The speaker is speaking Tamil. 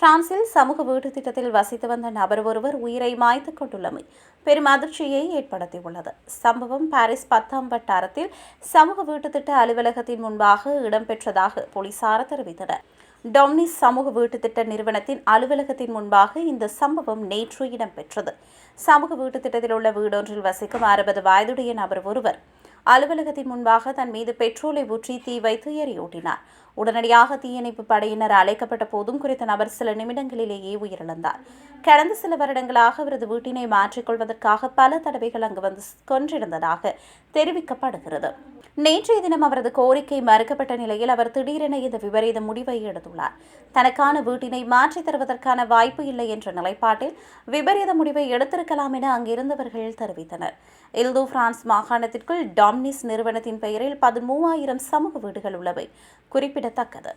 பிரான்சில் சமூக வீட்டு திட்டத்தில் வசித்து வந்த நபர் ஒருவர் உயிரை மாய்த்துக் கொண்டுள்ளமை பெரும் அதிர்ச்சியை ஏற்படுத்தியுள்ளது. சம்பவம் பாரிஸ் பத்தாம் வட்டாரத்தில் சமூக வீட்டு திட்ட அலுவலகத்தின் முன்பாக இடம்பெற்றதாக போலீசார் தெரிவித்தனர். டொம்னிஸ் சமூக வீட்டு திட்ட நிறுவனத்தின் அலுவலகத்தின் முன்பாக இந்த சம்பவம் நேற்று இடம்பெற்றது. சமூக வீட்டு திட்டத்தில் உள்ள வீடொன்றில் வசிக்கும் அறுபது வயதுடைய நபர் ஒருவர் அலுவலகத்தின் முன்பாக தன் மீது பெட்ரோலை ஊற்றி தீ வைத்து எரியூட்டினார். உடனடியாக தீயணைப்பு படையினர் அழைக்கப்பட்ட போதும் குறித்த நபர் சில நிமிடங்களிலேயே உயிரிழந்தார். கடந்த சில வருடங்களாக அவரது வீட்டினை மாற்றிக்கொள்வதற்காக பல தடவைகள் அங்கு வந்து கொன்றிருந்ததாக தெரிவிக்கப்படுகிறது. நேற்றைய தினம் அவரது கோரிக்கை மறுக்கப்பட்ட நிலையில் அவர் திடீரென இந்த விபரீத முடிவை எடுத்துள்ளார். தனக்கான வீட்டினை மாற்றித் தருவதற்கான வாய்ப்பு இல்லை என்ற நிலைப்பாட்டில் விபரீத முடிவை எடுத்திருக்கலாம் என அங்கிருந்தவர்கள் தெரிவித்தனர். இல்து பிரான்ஸ் மாகாணத்திற்குள் டாம் அம்னிஸ் நிறுவனத்தின் பெயரில் பதிமூவாயிரம் சமூக வீடுகள் உள்ளவை. குறிப்பிடத்தக்கது.